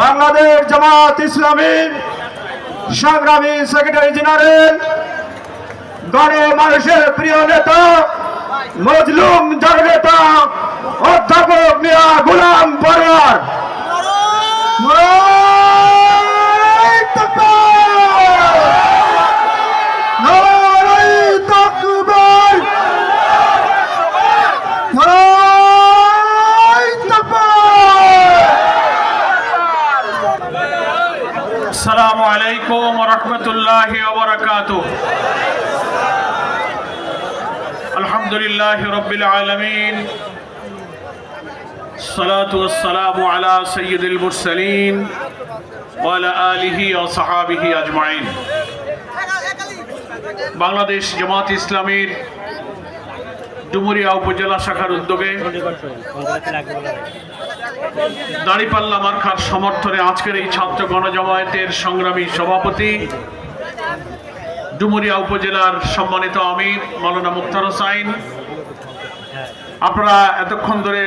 বাংলাদেশ জামাত ইসলামী সংগ্রামী secretary general গণ মানুষের প্রিয় নেতা মজলুম জননেতা অধ্যাপক মিয়া গুলাম পরোয়ার। لله رب العالمين الصلاة والسلام على سيد المرسلين وعلى آله وصحابه أجمعين বাংলাদেশ জামাত ইসলামীর ডুমুরিয়া উপজেলা শাখার উদ্যোগে দাঁড়িপাল্লা মার্কার সমর্থনে আজকের এই ছাত্র গণজমায়েতের সংগ্রামী সভাপতি ডুমুরিয়া উপজেলার সম্মানিত আমির মৌলানা মুক্তার হোসাইন আপনারা এতক্ষণ ধরে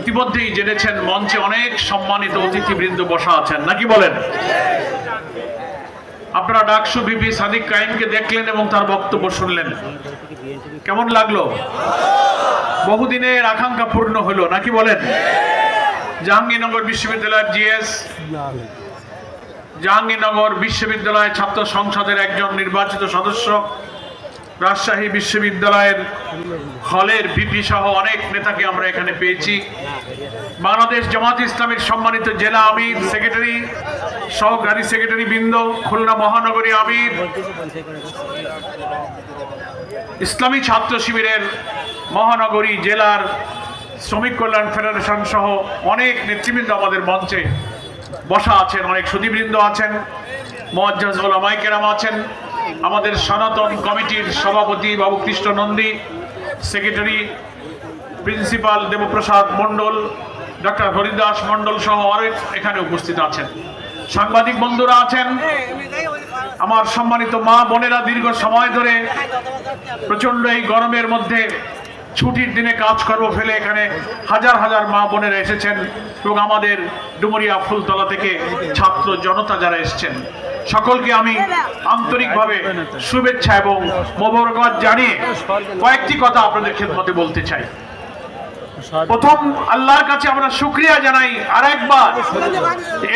ইতিমধ্যেই জেনেছেন মঞ্চে অনেক সম্মানিত অতিথিবৃন্দ বসা আছেন। নাকি বলেন? আপনারা ডাকসু বিপি সাদিক কাইমকে দেখলেন এবং তার বক্তব্য শুনলেন। কেমন লাগল? বহুদিনের আকাঙ্ক্ষা পূর্ণ হলো, নাকি বলেন? জাহাঙ্গীরনগর বিশ্ববিদ্যালয়ের জিএস, জাহাঙ্গীরনগর বিশ্ববিদ্যালয় ছাত্র সংসদের একজন নির্বাচিত সদস্য রাজশাহী বিশ্ববিদ্যালয়ের হলের ভিপি সহ অনেক নেতাকে আমরা এখানে পেয়েছি। বাংলাদেশ জামাত ইসলামের সম্মানিত জেলা আমির সেক্রেটারি, সহকারী সেক্রেটারি বৃন্দ, খুলনা মহানগরী আমির, ইসলামী ছাত্র শিবিরের মহানগরী জেলার শ্রমিক কল্যাণ ফেডারেশন সহ অনেক নেতৃবৃন্দ আমাদের মঞ্চে বসা আছেন, অনেক সুদীবৃন্দ আছেন, মোয়াজ্জাজ ওলামাই কেরাম আছেন। আমাদের সনাতন কমিটির সভাপতি Babu Krishna Nandi, secretary principal Debprasad Mondal, doctor Haridas Mondal সহ অনেক এখানে উপস্থিত আছেন। সাংবাদিক বন্ধুরা আছেন? আমার সম্মানিত মা বোনেরা দীর্ঘ সময় ধরে প্রচণ্ড এই গরমের মধ্যে ছুটির দিনে কাজকর্ম ফেলে এখানে হাজার হাজার মা বোনেরা এসেছেন এবং আমাদের ডুমুরিয়া ফুলতলা থেকে ছাত্র জনতা যারা এসেছেন, সকলকে আমি আন্তরিকভাবে শুভেচ্ছা এবং মোবারকবাদ জানিয়ে কয়েকটি কথা আপনাদের খেদমতে বলতে চাই। প্রথম আল্লাহর কাছে আমরা শুক্রিয়া জানাই আর একবার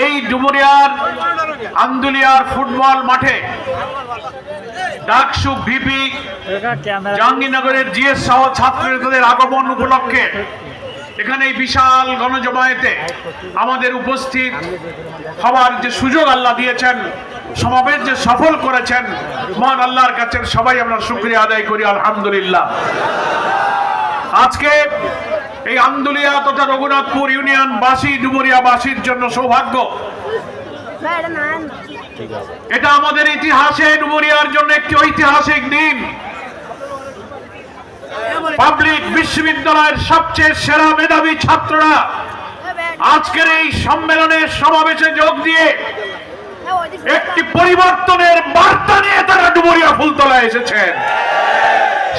এই ডুমুরিয়ার আন্দুলিয়ার ফুটবল মাঠে ডাকসু ভিপি জাহাঙ্গীরনগরের জিএস সহ ছাত্র নেতাদের আগমন উপলক্ষে এখানে এই বিশাল গণজমায়েতে আমাদের উপস্থিত হওয়ার যে সুযোগ আল্লাহ দিয়েছেন, সমাবেশ যে সফল করেছেন, মহান আল্লাহর কাছে সবাই আমরা শুক্রিয়া আদায় করি, আলহামদুলিল্লাহ। আজকে এই আন্দুলিয়া তথা রঘুনাথপুর ইউনিয়ন বাসী, ডুমুরিয়া বাসীর জন্য সৌভাগ্য। এটা আমাদের ইতিহাসে, ডুমুরিয়ার জন্য একটি ঐতিহাসিক দিন। পাবলিক বিশ্ববিদ্যালয়ের সবচেয়ে সেরা মেধাবী ছাত্ররা আজকের এই সম্মেলনের সমাবেশে যোগ দিয়ে একটি পরিবর্তনের বার্তা নিয়ে তারা ডুমুরিয়া ফুলতলা এসেছেন।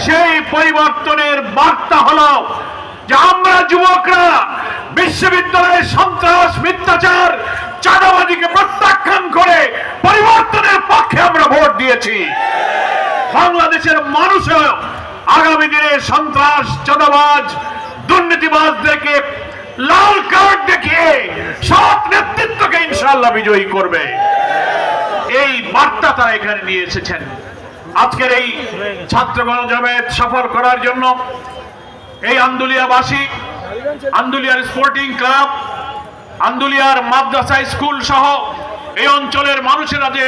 সেই পরিবর্তনের বার্তা হলো আমরা যুবকরা বিশ্ববিদ্যালয়ের সন্ত্রাস, মিথ্যাচার, চাঁদাবাজিকে প্রত্যাখ্যান করে পরিবর্তনের পক্ষে আমরা ভোট দিয়েছি। বাংলাদেশের মানুষও আগামী দিনে সন্ত্রাস, চাঁদাবাজ, দুর্নীতিবাজদেরকে লাল কার্ড দেখিয়ে সব নেতৃত্বকে ইনশাল্লাহ বিজয়ী করবে। এই বার্তা তারা এখানে নিয়ে এসেছেন। আজকের এই ছাত্র গণজমায়েত সফল করার জন্য এই আন্দুলিয়াবাসী, আন্দুলিয়ার স্পোর্টিং ক্লাব আন্দুলিয়ার মাদ্রাসা স্কুল সহ এই অঞ্চলের মানুষেরা যে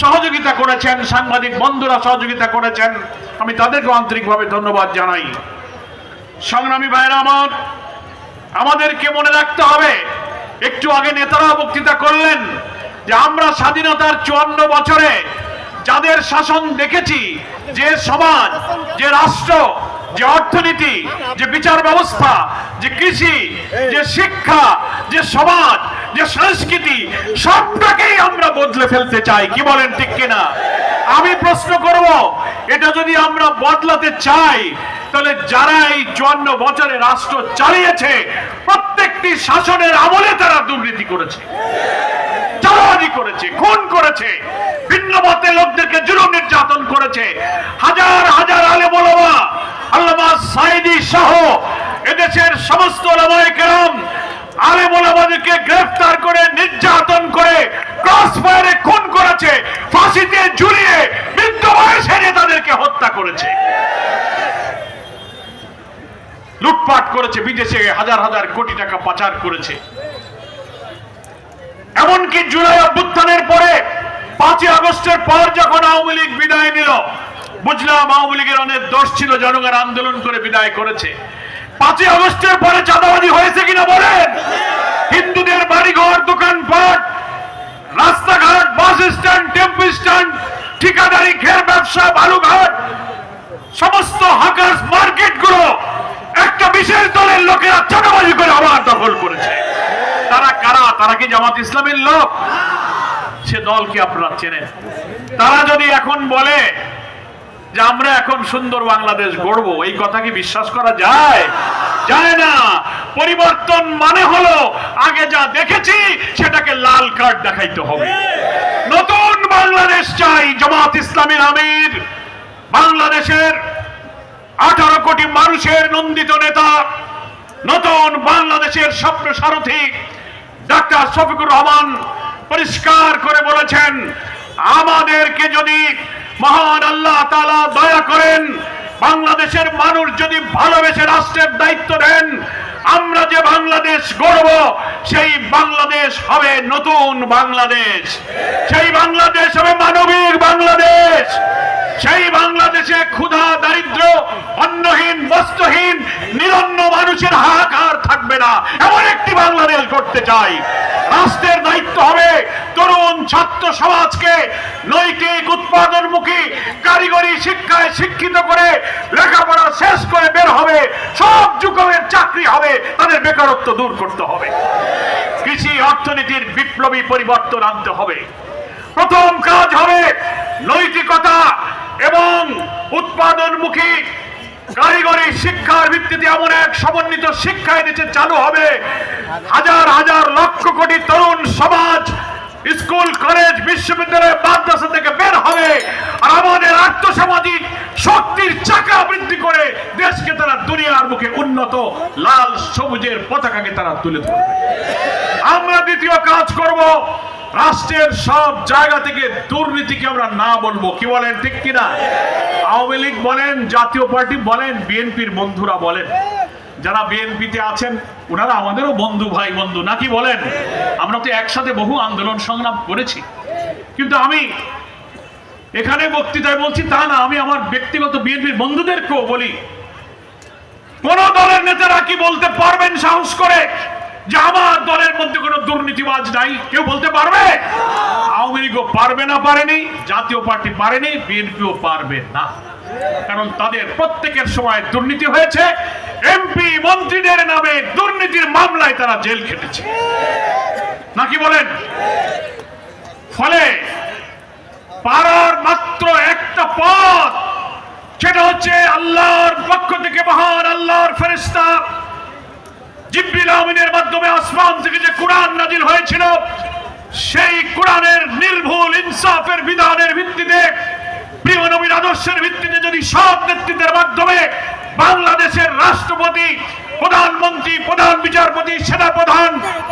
সহযোগিতা করেছেন, সাংবাদিক বন্ধুরা সহযোগিতা করেছেন, আমি তাদেরকে আন্তরিকভাবে ধন্যবাদ জানাই। সংগ্রামী ভাইরা আমার, আমাদেরকে মনে রাখতে হবে, একটু আগে নেতারা বক্তৃতা করলেন যে আমরা স্বাধীনতার চুয়ান্ন বছরে যাদের শাসন দেখেছি, যে সমাজ, যে রাষ্ট্র যে অর্থনীতি, যে বিচার ব্যবস্থা, যে কৃষি, যে শিক্ষা, যে সমাজ, যে সংস্কৃতি, সবটাকেই আমরা বদলে ফেলতে চাই। কি বলেন ঠিক কিনা? আমি প্রশ্ন করব, এটা যদি আমরা বদলাতে চাই, তাহলে যারা এই চুয়ান্ন বছরে রাষ্ট্র চালিয়েছে প্রত্যেকটি শাসনের আমলে তারা দুর্নীতি করেছে। চালাবাজি করেছে, খুন করেছে, ভিন্ন মতে লোকদেরকে জুলুম নির্যাতন করেছে। হাজার হাজার আলে বলবা আল্লামা সাইদি সহ এদেশের সমস্ত ওলামায়ে কেরাম আলে বলবাদেরকে গ্রেফতার করে, নির্যাতন করে, ক্রস ফায়ারে খুন করেছে, ফাঁসিতে ঝুলিয়ে, মৃত্যু বয়সে তাদেরকে হত্যা করেছে। লুটপাট করেছে বিদেশে, হাজার হাজার কোটি টাকা পাচার করেছে। এমনকি জুলাই অভ্যুত্থানের পরে পাঁচই আগস্টের পর যখন আওয়ামী লীগ বিদায় নিল, বুঝলাম আওয়ামী লীগের অনেক দোষ ছিল, জনগণ আন্দোলন করে বিদায় করেছে। পাঁচই আগস্টের পরে চাঁদাবাজি হয়েছে কিনা বলেন? হিন্দুদের বাড়িঘর, দোকানপাট, রাস্তাঘাট, বাস স্ট্যান্ড, টেম্পু স্ট্যান্ড, ঠিকাদারি, ঘের ব্যবসা, বালুঘাট, সমস্ত হাকার্স মার্কেটগুলো একটা বিশেষ দলের লোকেরা চাঁদাবাজি করে আবার দখল করেছে। তারা কারা? তারা কি জামাত ইসলামের লোক? সে দলকে আপনারা চেনেন? তারা যদি এখন বলে যে আমরা এখন সুন্দর বাংলাদেশ গড়ব, এই কথা কি বিশ্বাস করা যায়? যায় না। পরিবর্তন মানে হলো আগে যা দেখেছি, সেটাকে লাল কার্ড দেখাইতে হবে। নতুন বাংলাদেশ চাই, জামাত ইসলামের আমির। বাংলাদেশের আঠারো কোটি মানুষের নন্দিত নেতা, নতুন বাংলাদেশের স্বপ্ন সারথি, ডাক্তার শফিকুর রহমান পরিষ্কার করে বলেছেন, আমাদেরকে যদি মহান আল্লাহ দয়া করেন, বাংলাদেশের মানুষ যদি ভালোবেসে রাষ্ট্রের দায়িত্ব দেন আমরা যে বাংলাদেশ গড়ব, সেই বাংলাদেশ হবে নতুন বাংলাদেশ। সেই বাংলাদেশ হবে মানবিক বাংলাদেশ। সেই বাংলাদেশে ক্ষুধা দারিদ্র অন্নহীন, বস্ত্রহীন, নিরন্ন মানুষের হাহাকার থাকবে না। এমন একটি বাংলাদেশ করতে চাই। রাষ্ট্রের দায়িত্ব হবে তরুণ ছাত্র সমাজকে নৈতিক কারিগরি শিক্ষায় শিক্ষিত করে লেখাপড়া শেষ করে বের হবে, সব যুগের চাকরি হবে, তাদের বেকারত্ব দূর করতে হবে। কৃষি অর্থনীতির বিপ্লবী পরিবর্তন আনতে হবে। প্রথম কাজ হবে নৈতিকতা এবং উৎপাদনমুখী। কারিগরি শিক্ষার ভিত্তিতে এমন এক সমন্বিত শিক্ষা এনেছে চালু হবে। হাজার হাজার লক্ষ কোটি তরুণ সমাজ স্কুল, কলেজ, বিশ্ববিদ্যালয়, মাদ্রাসা থেকে বের হবে। আর আমাদের আর্থসামাজিক শক্তির চাকা বৃদ্ধি করে দেশকে তারা দুনিয়ার মুখে উন্নত লাল সবুজের পতাকাকে তারা তুলে ধরবে। আমরা দ্বিতীয় কাজ করব, রাষ্ট্রের সব জায়গা থেকে দুর্নীতিকে আমরা না বলব। কি বলেন, ঠিক কিনা? আওয়ামী লীগ বলেন, জাতীয় পার্টি বলেন, বিএনপির বন্ধুরা বলেন। যারা বিএনপিতে আছেন, ওনারা আমাদেরও বন্ধু, ভাই বন্ধু নাকি বলেন? আমরা তো একসাথে বহু আন্দোলন সংগ্রাম করেছি। কিন্তু আমি এখানে বক্তৃতায় বলছি, তা না, আমি আমার ব্যক্তিগত বিএনপির বন্ধুদেরকেও বলি। কোন দলের নেতারা কি বলতে পারবেন সাহস করে যে আমার দলের মধ্যে কোনো দুর্নীতিবাজ নাই? কেউ বলতে পারবে? আওয়ামী লীগও পারবে না, পারেনি, জাতীয় পার্টি পারেনি, বিএনপিও পারবে না। কারণ তাদের প্রত্যেকের সময় দুর্নীতি হয়েছে। এমপি মন্ত্রীদের নামে দুর্নীতির মামলায় তারা জেল খেটেছে। নাকি বলেন? ফলে পারার মাত্র একটা পথ, সেটা হচ্ছে আল্লাহর পক্ষ থেকে মহান আল্লাহর ফেরেস্তা জিব্রিল আমিনের মাধ্যমে আসমান থেকে যে কোরআন নাজিল হয়েছিল, সেই কোরআনের নির্ভুল ইনসাফের বিধানের ভিত্তিতে প্রিয় নবীর আদর্শের ভিত্তিতে যদি সব নেতৃত্বের মাধ্যমে বাংলাদেশের রাষ্ট্রপতি, প্রধানমন্ত্রী, প্রধান বিচারপতি, সেনাপ্রধান,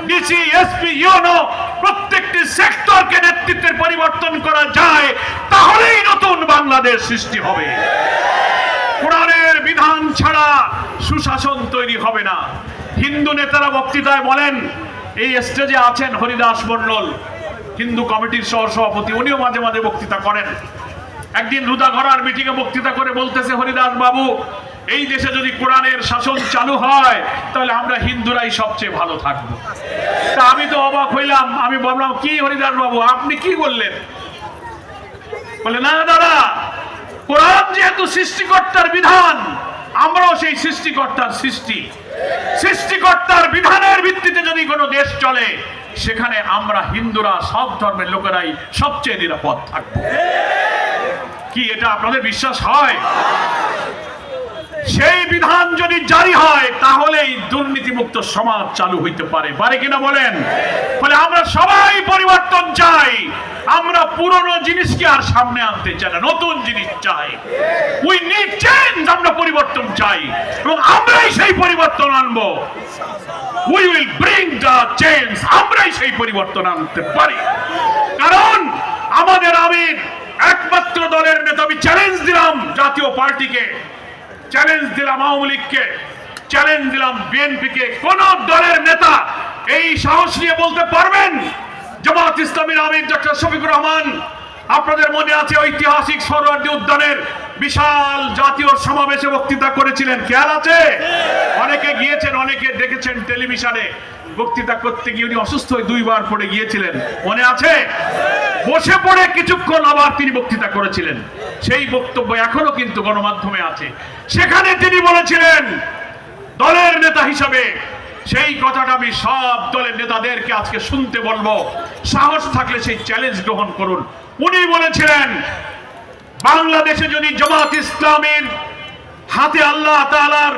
ডিসি, এসপি ইউনো প্রত্যেকটি সেক্টরকে নেতৃত্বের পরিবর্তন করা যায়, তাহলেই নতুন বাংলাদেশ সৃষ্টি হবে। কোরআনের বিধান ছাড়া সুশাসন তৈরি হবে না। হিন্দু নেতারা বক্তৃতায় বলেন, এই স্টেজে আছেন হরিদাস মন্ডল হিন্দু কমিটির সহ সভাপতি উনিও মাঝে মাঝে বক্তৃতা করেন। একদিন রুদা রুদাঘরার মিটিংয়ে বক্তৃতা করে বলতেছে, হরিদাস বাবু, এই দেশে যদি কোরআনের শাসন চালু হয়, তাহলে আমরা হিন্দুরাই সবচেয়ে ভালো থাকব। তা আমি তো অবাক হইলাম, আমি বললাম কি হরিদাস বাবু, আপনি কি বললেন? বলে না, দাদা, কোরআন যেহেতু সৃষ্টিকর্তার বিধান, আমরাও সেই সৃষ্টিকর্তার সৃষ্টি। সৃষ্টিকর্তার বিধানের ভিত্তিতে যদি কোনো দেশ চলে, সেখানে আমরা হিন্দুরা সব ধর্মের লোকেরাই সবচেয়ে নিরাপদ থাকব। কি এটা আপনাদের বিশ্বাস হয়? সেই বিধান যদি জারি হয়, তাহলেই দুর্নীতিমুক্ত সমাজ চালু হইতে পারে। পারে কিনা বলেন? ফলে আমরা সবাই পরিবর্তন চাই। আমরা পুরনো জিনিসকে আর সামনে আনতে চাই না, নতুন জিনিস চাই। উই নিড চেঞ্জ আমরা পরিবর্তন চাই। এবং আমরাই সেই পরিবর্তন আনব। We will bring the change আমরাই সেই পরিবর্তন আনতে পারি। কারণ, আমাদের আমির একমাত্র দলের নেতা, আমি চ্যালেঞ্জ দিলাম জাতীয় পার্টিকে। চ্যালেঞ্জ দিলাম আওয়ামী লীগকে। চ্যালেঞ্জ দিলাম বিএনপিকে। কোন দলের নেতা এই সাহস নিয়ে বলতে পারবেন? জামাত ইসলামীর আমির ডক্টর শফিকুর রহমান, আপনাদের মনে আছে ঐতিহাসিক সরোয়ার্দী উদ্যানের বিশাল জাতীয় সমাবেশে বক্তৃতা করেছিলেন? খেয়াল আছে? অনেকে গিয়েছেন, অনেকে দেখেছেন টেলিভিশনে। বক্তৃতা করতে গিয়ে উনি অসুস্থ হয়ে দুইবার পড়ে গিয়েছিলেন। মনে আছে? বসে পড়ে কিছুক্ষণ আবার তিনি বক্তৃতা করেছিলেন। সেই বক্তব্য এখনও কিন্তু গণমাধ্যমে আছে। সেখানে তিনি বলেছিলেন, দলের নেতা হিসাবে সেই কথাটা আমি সব দলের নেতাদেরকে আজকে শুনতে বলব। সাহস থাকলে সেই চ্যালেঞ্জ গ্রহণ করুন। উনি বলেছিলেন, বাংলাদেশে যদি জমাত ইসলামের হাতে আল্লাহ তাআলার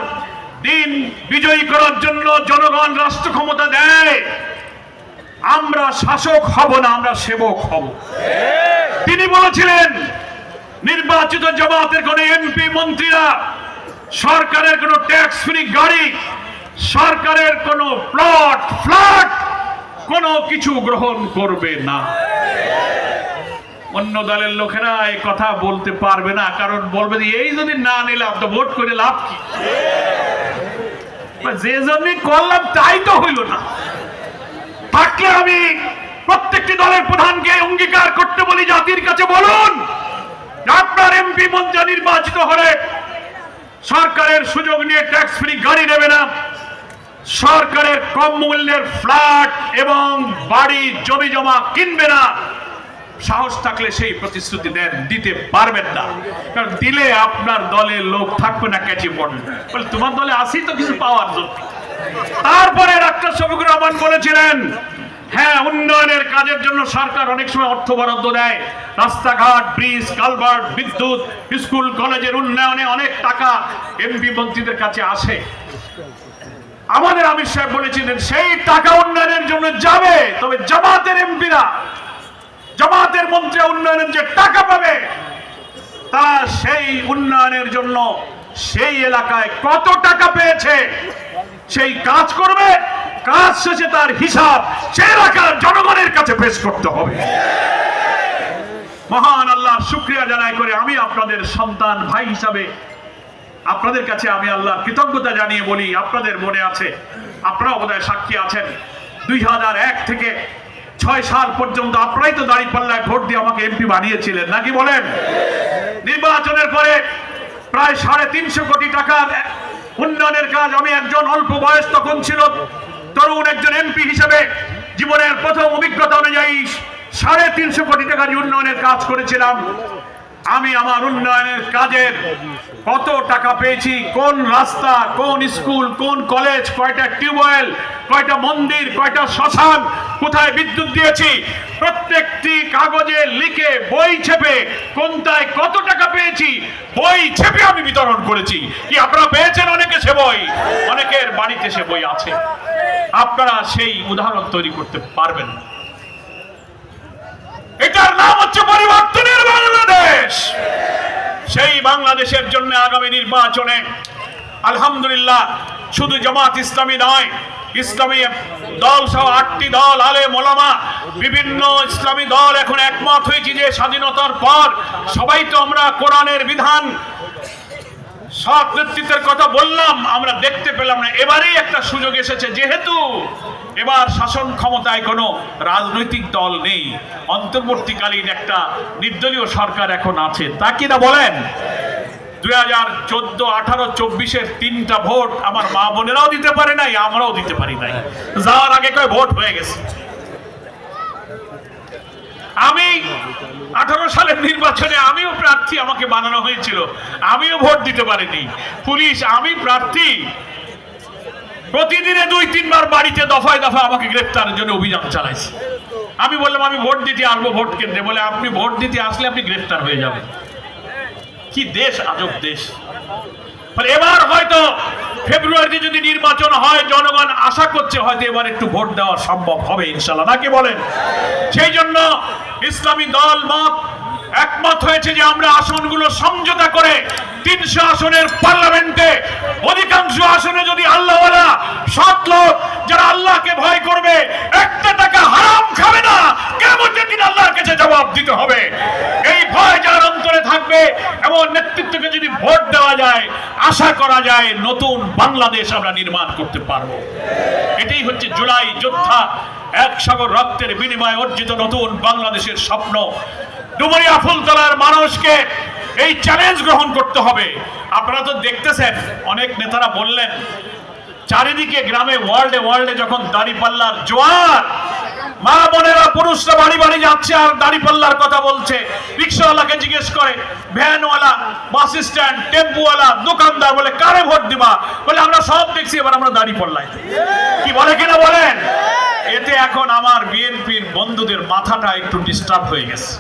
দিন বিজয়ী করার জন্য জনগণ রাষ্ট্র ক্ষমতা দেয়। আমরা শাসক হব না, আমরা সেবক হব। তিনি বলেছিলেন, নির্বাচিত জামাতের কোন এমপি, মন্ত্রীরা সরকারের কোন ট্যাক্স ফ্রি গাড়ি, সরকারের কোন প্লট ফ্ল্যাট কোনো কিছু গ্রহণ করবে না। অন্য দলের লোকেরা এই কথা বলতে পারবে না, কারণ বলবে এই যদি না নিলাম, তো ভোট করে লাভ কি? যে জন্যই করলাম, তাই তো হইল না। থাকলে আমি প্রত্যেকটি দলের প্রধানকে অঙ্গীকার করতে বলি, জাতির কাছে বলুন আপনার এমপি মন্ত্রী নির্বাচিত হলে সরকারের সুযোগ নিয়ে ট্যাক্স ফ্রি গাড়ি নেবে না। সরকারের কম মূল্যের ফ্ল্যাট এবং বাড়ি, জমি জমা কিনবে না। সাহস থাকলে সেই প্রতিশ্রুতি দেন, দিতে পারবেন না। কারণ দিলে আপনার দলে লোক থাকবে না, ক্যাচি পড়বে বলে, তোমার দলে আসি তো কিছু পাওয়ার জন্য। তারপরে ডাক্তার শফিকুর রহমান বলেছিলেন হ্যাঁ উন্নয়নের কাজের জন্য সরকার অনেক সময় অর্থ বরাদ্দ দেয়। রাস্তাঘাট, ব্রিজ, কালভার্ট, বিদ্যুৎ, স্কুল, কলেজের উন্নয়নে অনেক টাকা এমপি মন্ত্রীদের কাছে আসে। আমাদের আমির সাহেব বলেছিলেন, সেই টাকা উন্নয়নের জন্য যাবে, তবে জামাতের এমপিরা জামাতের মন্ত্রী উন্নয়নের যে টাকা পাবে তারা সেই উন্নয়নের জন্য সেই এলাকায় কত টাকা পেয়েছে, সেই কাজ করবে, কাজ শেষে তার হিসাব সে এলাকার জনগণের কাছে পেশ করতে হবে। মহান আল্লাহ, শুক্রিয়া জানাই করে আমি আপনাদের সন্তান ভাই হিসাবে, আপনাদের কাছে আমি আল্লাহ কৃতজ্ঞতা জানিয়ে বলি, আপনাদের মনে আছে আপনারা বোধহয় সাক্ষী আছেন, দুই হাজার এক থেকে ছয় সাল পর্যন্ত আপনারাই তো দাঁড়িয়ে পাল্লায় ভোট দিয়ে আমাকে এমপি বানিয়েছিলেন। নাকি বলেন? নির্বাচনের পরে প্রায় সাড়ে তিনশো কোটি টাকার উন্নয়নের কাজ আমি একজন অল্প বয়স তখন ছিল। তরুণ একজন এমপি হিসেবে জীবনের প্রথম অভিজ্ঞতা অনুযায়ী সাড়ে তিনশো কোটি টাকার উন্নয়নের কাজ করেছিলাম। আমি আমার উন্নয়নের কাজের কত টাকা পেয়েছি, কোন রাস্তা, কোন স্কুল, কোন কলেজ, কয়টা টিউবওয়েল, কয়টা মন্দির, কয়টা শ্মশান, কোথায় বিদ্যুৎ দিয়েছি, প্রত্যেকটি কাগজে লিখে বই ছেপে কোনটায় কত টাকা পেয়েছি, বই ছেপে আমি বিতরণ করেছি। কি আপনারা পেয়েছেন অনেকে সে বই? অনেকের বাড়িতে সে বই আছে। আপনারা সেই উদাহরণ তৈরি করতে পারবেন না। এটার নাম হচ্ছে পরিবর্তনের বাংলাদেশ। সেই বাংলাদেশের জন্য আগামী নির্বাচনে, আলহামদুলিল্লাহ, শুধু জামাত ইসলামী নয়, ইসলামী দল সহ আটটি দল, আলে মোলামা, বিভিন্ন ইসলামী দল এখন একমত হয়েছি যে স্বাধীনতার পর সবাই তো আমরা কোরআনের বিধান, সৎ নেতৃত্বের কথা বললাম, আমরা দেখতে পেলাম না। এবারেই একটা সুযোগ এসেছে, যেহেতু এবার শাসন ক্ষমতায় কোনো রাজনৈতিক দল নেই। অন্তর্বর্তীকালীন একটা নির্দলীয় সরকার এখন আছে। তা কিনা বলেন? দুই হাজার চোদ্দ আঠারো চব্বিশের তিনটা ভোট আমার মা বোনেরাও দিতে পারে নাই, আমরাও দিতে পারি নাই। যাওয়ার আগে কয় ভোট হয়ে গেছে? আমি আঠারো সালের নির্বাচনে আমিও প্রার্থী আমাকে বানানো হয়েছিল। আমিও ভোট দিতে পারিনি। পুলিশ, আমি প্রার্থী। প্রতিদিনে দুই, তিনবার বাড়িতে দফায় দফায় আমাকে গ্রেপ্তারের জন্য অভিযান চালাইছে। আমি বললাম, আমি ভোট দিতে আসব ভোট কেন্দ্রে। বলে, আপনি ভোট দিতে আসলে আপনি গ্রেফতার হয়ে যাবেন। কি দেশ, আজব দেশ। ফলে এবার হয়তো ফেব্রুয়ারিতে যদি নির্বাচন হয়, জনগণ আশা করছে হয়তো এবার একটু ভোট দেওয়া সম্ভব হবে ইনশাল্লাহ নাকি বলেন? সেই জন্য ইসলামী দল মত একমত হয়েছে যে আমরা আসনগুলো সমঝোতা করে তিনশো আসনের পার্লামেন্টে, অধিকাংশ আসনে যদি আল্লাহওয়ালা সৎ লোক, যারা আল্লাহকে ভয় করবে, একটা টাকা হারাম খাবে না কেমন দিন আল্লাহর কাছে জবাব দিতে হবে। এই ভয় যার অন্তরে থাকবে এবং নেতৃত্বকে যদি ভোট দেওয়া যায়, আশা করা যায় নতুন বাংলাদেশ আমরা নির্মাণ করতে পারব। এটাই হচ্ছে জুলাই যোদ্ধা এক সাগর রক্তের বিনিময়ে অর্জিত নতুন বাংলাদেশের স্বপ্ন। ডুমরিয়া ফুলতলার মানুষকে এই চ্যালেঞ্জ গ্রহণ করতে হবে। আপনারা তো দেখতেছেন, অনেক নেতারা বললেন, চারিদিকে গ্রামে ওয়ার্ল্ডে ওয়ার্ল্ডে যখন দাড়িপাল্লার জোয়ার, মা বোনেরা, পুরুষরা বাড়ি বাড়ি যাচ্ছে আর দাড়িপাল্লার কথা বলছে। রিক্সাওয়ালাকে জিজ্ঞেস করে, ভ্যানওয়ালা বাস স্ট্যান্ড টেম্পুওয়ালা, দোকানদার বলে, কারে ভোট দিবা? বলে, আমরা সব দেখছি, এবার আমরা দাড়ি পাল্লাই কি বলে কিনা বলেন? এতে এখন আমার বিএনপির বন্ধুদের মাথাটা একটু ডিস্টার্ব হয়ে গেছে।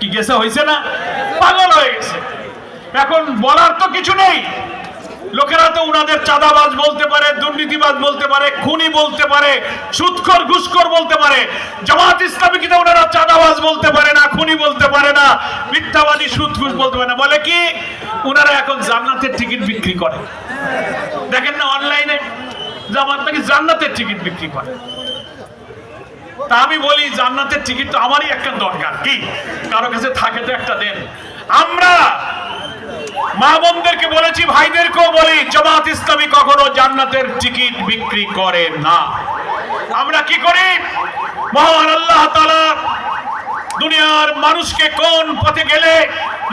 কি গেছে, হয়েছে না? পাগল হয়ে গেছে। এখন বলার তো কিছু নেই। লোকেরা তো উনাদের চাঁদাবাজ বলতে পারে, দুর্নীতিবাজ বলতে পারে, খুনি বলতে পারে, সুৎখর, ঘুষখোর বলতে পারে, জামাত ইসলামীকে তো ওনারা চাঁদাবাজ বলতে পারে না, খুনি বলতে পারে না, মিথ্যাবাদী সুদ ঘুষ বলতে পারে না। বলে কি ওনারা এখন জান্নাতের টিকিট বিক্রি করে। দেখেন না, অনলাইনে জামাত নাকি জান্নাতের টিকিট বিক্রি করে। তা আমি বলি, জান্নাতের টিকিট তো আমারই একটা দরকার। কি? কারও কাছে থাকে তো একটা দেন। আমরা মা বোনদেরকে বলেছি, ভাইদেরকেও বলি, জামাত ইসলামী কখনো জান্নাতের টিকিট বিক্রি করে না। আমরা কি করি? মহান আল্লাহ তাআলা দুনিয়ার মানুষকে কোন পথে গেলে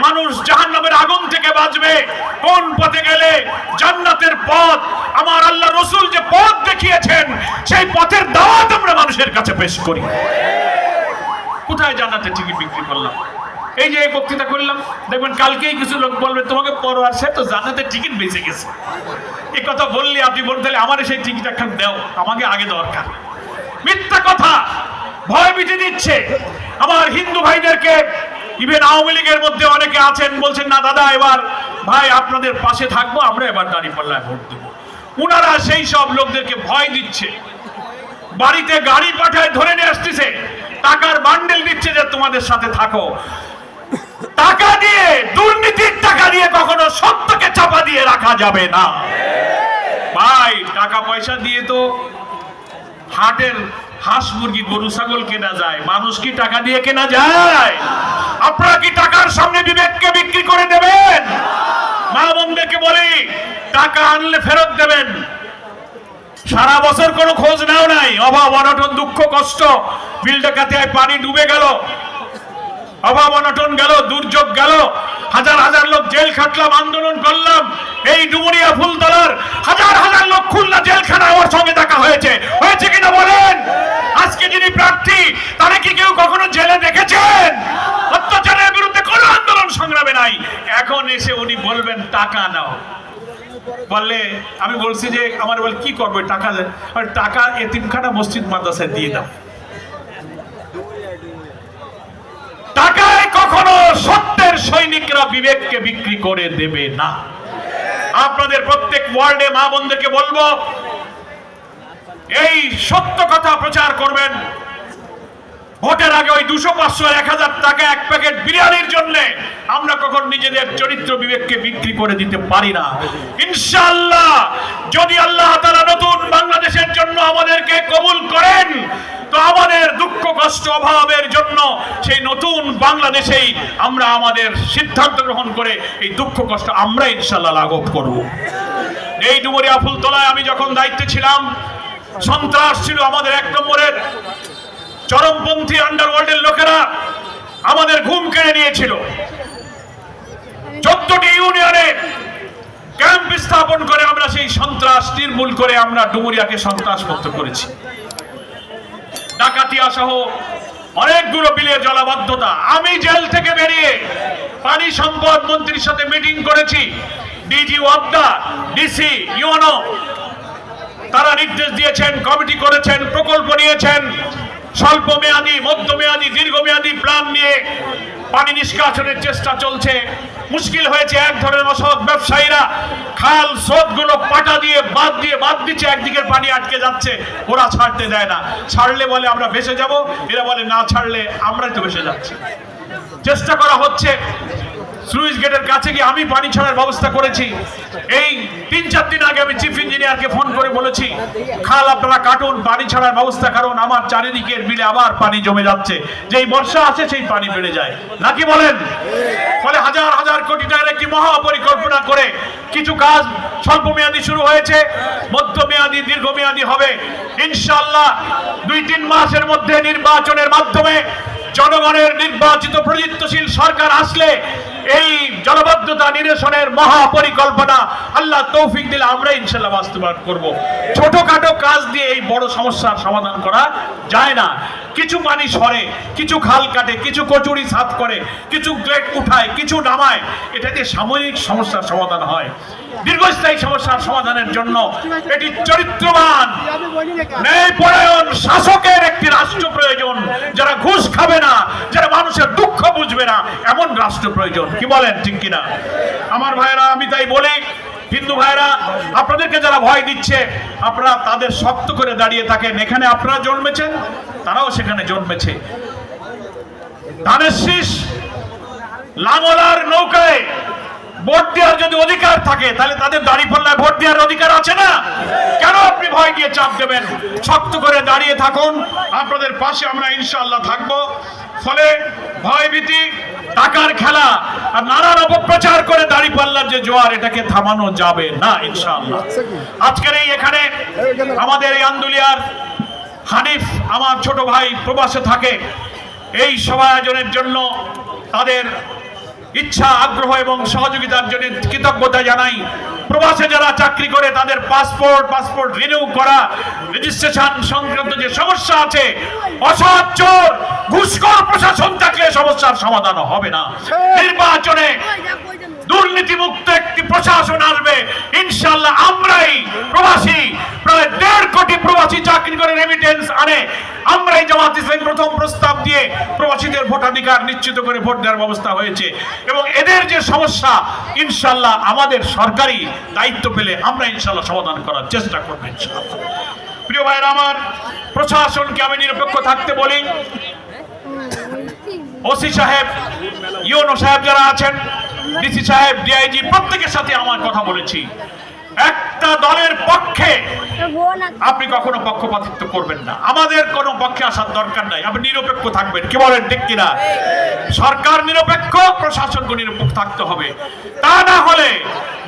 মানুষ জাহান্নামের আগুন থেকে বাঁচবে? কোন পথে গেলে জান্নাতের পথ? আমার আল্লাহ রসুল যে পথ দেখিয়েছেন, সেই পথের দাওয়াত আমরা মানুষের কাছে পেশ করি। কোথায় জান্নাতের টিকিট বিক্রি করলাম? এই যে বক্তৃতা করলাম, দেখবেন কালকেই কিছু লোক বলবে, তোমাকে পরোয়ার সে তো জান্নাতের টিকিট বেঁচে গেছে। এই কথা বললে আপনি বলতে আমার সেই টিকিট এখন দাও, আমাকে আগে দরকার মিথ্যা কথা! ভয় ভীতি দিচ্ছে। আমার হিন্দু ভাইদেরকে ইভেন আওয়ামী লীগের মধ্যে অনেকে আছেন, বলছেন, না দাদা, এবার ভাই আপনাদের পাশে থাকব, আমরা এবার দাঁড়িয়ে পাল্লায় ভোট দেবো। উনারা সেই সব লোকদেরকে ভয় দিচ্ছে। বাড়িতে গাড়ি পাঠায় ধরে নিয়ে আসতেছে। টাকার বান্ডেল দিচ্ছে যে তোমাদের সাথে থাকো। টাকা দিয়ে, দুর্নীতির টাকা দিয়ে কখনো সত্যকে চাপা দিয়ে রাখা যাবে না। ভাই টাকা পয়সা দিয়ে তো হাটের হাঁস মুরগি, গরু, ছাগল কেনা যায়, মানুষ কি টাকা দিয়ে কেনা যায়? আপনারা কি টাকার সামনে বিবেককে বিক্রি করে দেবেন? মা বোনদেরকে বলি, টাকা আনলে ফেরত দেবেন। সারা বছর কোনো খোঁজ নাও নাই, অভাব, অনটন, দুঃখ, কষ্ট, বিল ডাকাতিয়ায় পানি ডুবে গেল। অভাব, অনটন গেল, দুর্যোগ গেল হাজার হাজার লোক জেল খাটলাম, আন্দোলন করলাম। এই ডুমুরিয়া ফুলতলার হাজার হাজার লোক খুলনা জেলখানায় ওর সঙ্গে দেখা হয়েছে। হয়েছে কিনা বলেন? আজকে যিনি প্রার্থী, তারা কি কেউ কখনো জেলে দেখেছেন? অত্যাচারের বিরুদ্ধে কোনো আন্দোলন সংগ্রামে নাই। এখন এসে উনি বলবেন, টাকা নাও। বললে, আমি বলছি যে, আমার বল, কি করব? টাকা টাকা এতিমখানা মসজিদ মাদ্রাসায় দিয়ে দাও। টাকায় কখনো সত্যের সৈনিকরা বিবেককে বিক্রি করে দেবে না। আপনাদের প্রত্যেক ওয়ার্ডে মা বোনদেরকে বলব, এই সত্য কথা প্রচার করবেন। ভোটের আগে ওই দুশো পাঁচশো এক হাজার টাকা এক প্যাকেট বিরিয়ানির জন্য আমরা কখন নিজেদের চরিত্র বিবেককে বিক্রি করে দিতে পারি না। ইনশাআল্লাহ, যদি আল্লাহ তারা নতুন বাংলাদেশের জন্য আমাদেরকে কবুল করেন তো আমাদের দুঃখ, কষ্ট, অভাবের জন্য সেই নতুন বাংলাদেশেই আমরা আমাদের সিদ্ধান্ত গ্রহণ করে এই দুঃখ, কষ্ট আমরা ইনশাল্লাহ লাঘব করব। এই ডুমরিয়া ফুলতলায় আমি যখন দায়িত্বে ছিলাম, সন্ত্রাস ছিল আমাদের এক নম্বরের। চরমপন্থী আন্ডারওয়ার্ল্ডের লোকেরা আমাদের ঘুম কেড়ে নিয়েছিল। চোদ্দটি ইউনিয়নে ক্যাম্প স্থাপন করে আমরা সেই সন্ত্রাস নির্মূল করে আমরা ডুমুরিয়াকে সন্ত্রাস মুক্ত করেছি। ডাকাতিয়া সহ অনেকগুলো বিলের জলাবদ্ধতা। আমি জেল থেকে বেরিয়ে পানি সম্পদ মন্ত্রীর সাথে মিটিং করেছি। ডিজি ওয়াবদা, ডিসি ইউনো, তারা নির্দেশ দিয়েছেন, কমিটি করেছেন, প্রকল্প নিয়েছেন। স্বল্প মেয়াদী মধ্যমেয়াদী, দীর্ঘমেয়াদী প্ল্যান নিয়ে পানি নিষ্কাশনের চেষ্টা চলছে। মুশকিল হয়েছে, এক ধরনের অসৎ ব্যবসায়ীরা খাল স্রোতগুলো পাটা দিয়ে বাদ দিয়ে বাদ দিচ্ছে একদিকে পানি আটকে যাচ্ছে, ওরা ছাড়তে দেয় না। ছাড়লে বলে আমরা ভেসে যাব, এরা বলে না ছাড়লে আমরাই তো ভেসে যাচ্ছি। চেষ্টা করা হচ্ছে স্লুইস গেটের কাছে গিয়ে আমি পানি ছাড়ার ব্যবস্থা করেছি। এই তিন চার দিন আগে আমি চিফ ইঞ্জিনিয়ারকে ফোন করে বলেছি, খাল আপনারা কাটুন, পানি ছাড়ার ব্যবস্থা কারণ আমার চারিদিকের বিলে আবার পানি জমে যাচ্ছে। যেই বর্ষা আছে সেই পানি বেড়ে যায়। নাকি বলেন? ফলে হাজার হাজার কোটি টাকার একটি মহা পরিকল্পনা করে কিছু কাজ স্বল্প মেয়াদী শুরু হয়েছে, মধ্যমেয়াদী, দীর্ঘমেয়াদী হবে। ইনশাল্লাহ দুই তিন মাসের মধ্যে নির্বাচনের মাধ্যমে জনগণের নির্বাচিত প্রযুক্তশীল সরকার আসলে এই জলবদ্ধতা নিরসনের মহা পরিকল্পনা আল্লাহ তৌফিক দিলে আমরা ইনশাল্লাহ বাস্তবায়ন করব। ছোটখাটো কাজ দিয়ে এই বড় সমস্যার সমাধান করা যায় না। কিছু পানি সরে, কিছু খাল কাটে, কিছু কচুরি সাফ করে, কিছু গ্রেট উঠায়, কিছু নামায় এটা দিয়ে সাময়িক সমস্যার সমাধান হয়। দীর্ঘস্থায়ী সমস্যার সমাধানের জন্য এটি চরিত্রবান, ন্যায়পরায়ণ, শাসকের একটি রাষ্ট্র প্রয়োজন। যারা ঘুষ খাবে না, যারা মানুষের দুঃখ বুঝবে না, এমন রাষ্ট্র প্রয়োজন। কি বলেন, ঠিক কিনা? আমার ভাইরা আমি তাই বলি, হিন্দু ভাইরা আপনাদেরকে যারা ভয় দিচ্ছে, আপনারা তাদের শক্ত করে দাঁড়িয়ে থাকেন। এখানে আপনারা জন্মেছেন, তারাও সেখানে জন্মেছে। ধানের শীষ, লাঙলার নৌকায় ভোট দেওয়ার যদি অধিকার থাকে, তাহলে তাদের দাড়ি পাল্লায় ভোট দেওয়ার অধিকার আছে না? কেন আপনি ভয় দিয়ে চাপ দেবেন? শক্ত করে দাঁড়িয়ে থাকুন। আপনাদের পাশে আমরা ইনশাআল্লাহ থাকব। ফলে ভয় ভীতি টাকার খেলা আর নানান অপপ্রচার করে দাড়ি পাল্লার যে জোয়ার, এটাকে থামানো যাবে না ইনশাআল্লাহ। আজকের এই এখানে আমাদের এই আন্দুলিয়ার হানিফ, আমার ছোট ভাই প্রবাসে থাকে। এই সভা আয়োজনের জন্য তাদের ইচ্ছা আগ্রহ এবং সহযোগিতার জন্য কৃতজ্ঞতা জানাই। প্রবাসে যারা চাকরি করে তাদের পাসপোর্ট পাসপোর্ট রিনিউ করা রেজিস্ট্রেশন সংক্রান্ত যে সমস্যা আছে অসৎ চোর ঘুষখোর প্রশাসন থাকলে সমস্যার সমাধান হবে না। নির্বাচনে দুর্নীতিমুক্ত একটি প্রশাসন আসবে। ইনশাল্লাহ আমরাই প্রবাসী, প্রায় দেড় কোটি প্রবাসী চাকরি করে রেমিটেন্স আনে। আমরাই জামাত ইসলাম প্রথম প্রস্তাব দিয়ে প্রবাসীদের ভোটাধিকার নিশ্চিত করে ভোট দেওয়ার ব্যবস্থা হয়েছে। এবং এদের যে সমস্যা ইনশাল্লাহ আমাদের সরকারি দায়িত্ব পেলে আমরা ইনশাল্লাহ সমাধান করার চেষ্টা করব ইনশাল্লাহ প্রিয় ভাইয়ের, আমার প্রশাসনকে আমি নিরপেক্ষ থাকতে বলি। ওসি সাহেব, ইউনো সাহেব যারা আছেন ডিসি সাহেব, ডিআইজি, প্রত্যেকের সাথে আমার কথা বলেছি। একটা দলের পক্ষে আপনি কখনো পক্ষপাতিত্ব করবেন না। আমাদের কোনো পক্ষে আসার দরকার নাই। আপনি নিরপেক্ষ থাকবেন। কি বলেন, ঠিক কিনা? সরকার নিরপেক্ষ প্রশাসনকে নিরপেক্ষ থাকতে হবে। তা না হলে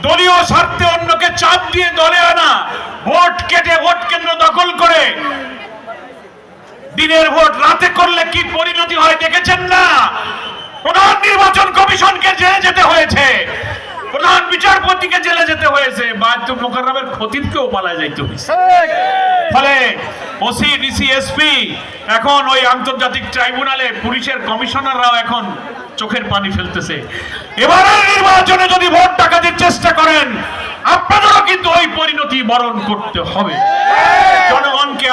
দলীয় স্বার্থে অন্যকে চাপ দিয়ে দলে আনা, ভোট কেটে ভোট কেন্দ্র দখল করে দিনের ভোট রাতে করলে কি পরিণতি হয়, দেখেছেন না? প্রধান নির্বাচন কমিশনকে জেলে যেতে হয়েছে। প্রধান বিচারপতিকে জেলে যেতে হয়েছে। বায়তুল মোকাররমের খতিবকেও পালায় যাইতে হয়েছে। ফলে ওসি ডিসি এসপি এখন ওই আন্তর্জাতিক ট্রাইব্যুনালে পুলিশের কমিশনাররাও এখন চোখের পানি ফেলতেছে। এবারের নির্বাচনে যদি ভোট ডাকাতির চেষ্টা করেন আপনাদেরও কিন্তু ওই পরিণতি বরণ করতে হবে।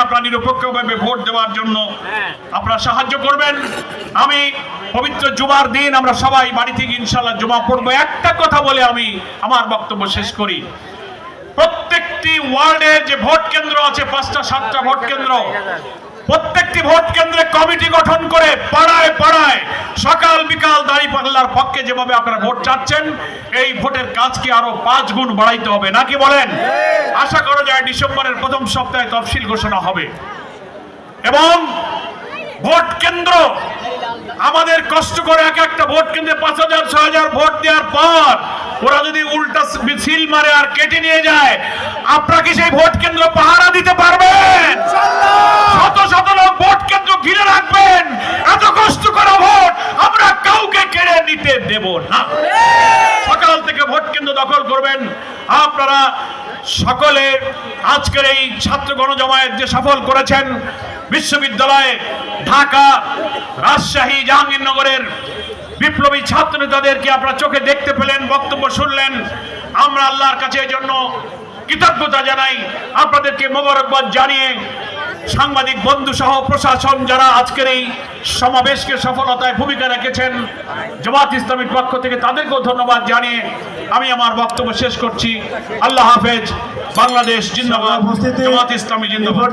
আপনার নিরপেক্ষভাবে ভোট দেওয়ার জন্য আপনারা সাহায্য করবেন। আমি পবিত্র জুমার দিন আমরা সবাই বাড়ি থেকে ইনশাল্লাহ জমা পড়ব। একটা কথা বলে আমি আমার বক্তব্য শেষ করি। প্রত্যেকটি ওয়ার্ডে যে ভোট কেন্দ্র আছে পাঁচটা সাতটা ভোট কেন্দ্র প্রত্যেকটি ভোট কেন্দ্রে কমিটি গঠন করে পাড়ায় পাড়ায় সকাল বিকাল দাড়ি পাল্লার পক্ষে যেভাবে আপনারা ভোট চাচ্ছেন, এই ভোটের কাজকে আরও পাঁচ গুণ বাড়াইতে হবে নাকি বলেন? আশা করা যায় ডিসেম্বরের প্রথম সপ্তাহে তফসিল ঘোষণা হবে। এবং ভোট কেন্দ্র আমাদের কষ্ট করে এক একটা ভোট কেন্দ্রে পাঁচ হাজার ছ হাজার ভোট দেওয়ার পর ওরা যদি উল্টা সিল মারে আর কেটে নিয়ে যায় আপনারা কি সেই ভোট কেন্দ্র পাহারা দিতে পারবেন শত শত লোক ভোট কেন্দ্র ঘিরে রাখবেন এত কষ্ট করা ভোট আমরা কাউকে কেড়ে নিতে দেব না সকাল থেকে ভোট কেন্দ্র দখল করবেন আপনারা সকলে আজকের এই ছাত্র গণজমায়েত যে সফল করেছেন বিশ্ববিদ্যালয়ে ঢাকা, রাজশাহী, জাহাঙ্গীরনগরের বিপ্লবী ছাত্র নেতাদেরকে আপনারা চোখে দেখতে পেলেন, বক্তব্য শুনলেন। আমরা আল্লাহর কাছে এই জন্য কৃতজ্ঞতা জানাই। আপনাদেরকে মোবারকবাদ জানিয়ে সাংবাদিক বন্ধু সহ প্রশাসন যারা আজকের এই সমাবেশকে সফলতায় ভূমিকা রেখেছেন, জামাত ইসলামীর পক্ষ থেকে তাদেরকেও ধন্যবাদ জানিয়ে আমি আমার বক্তব্য শেষ করছি। আল্লাহ হাফেজ। বাংলাদেশ জিন্দাবাদ জামাত ইসলামী জিন্দাবাদ।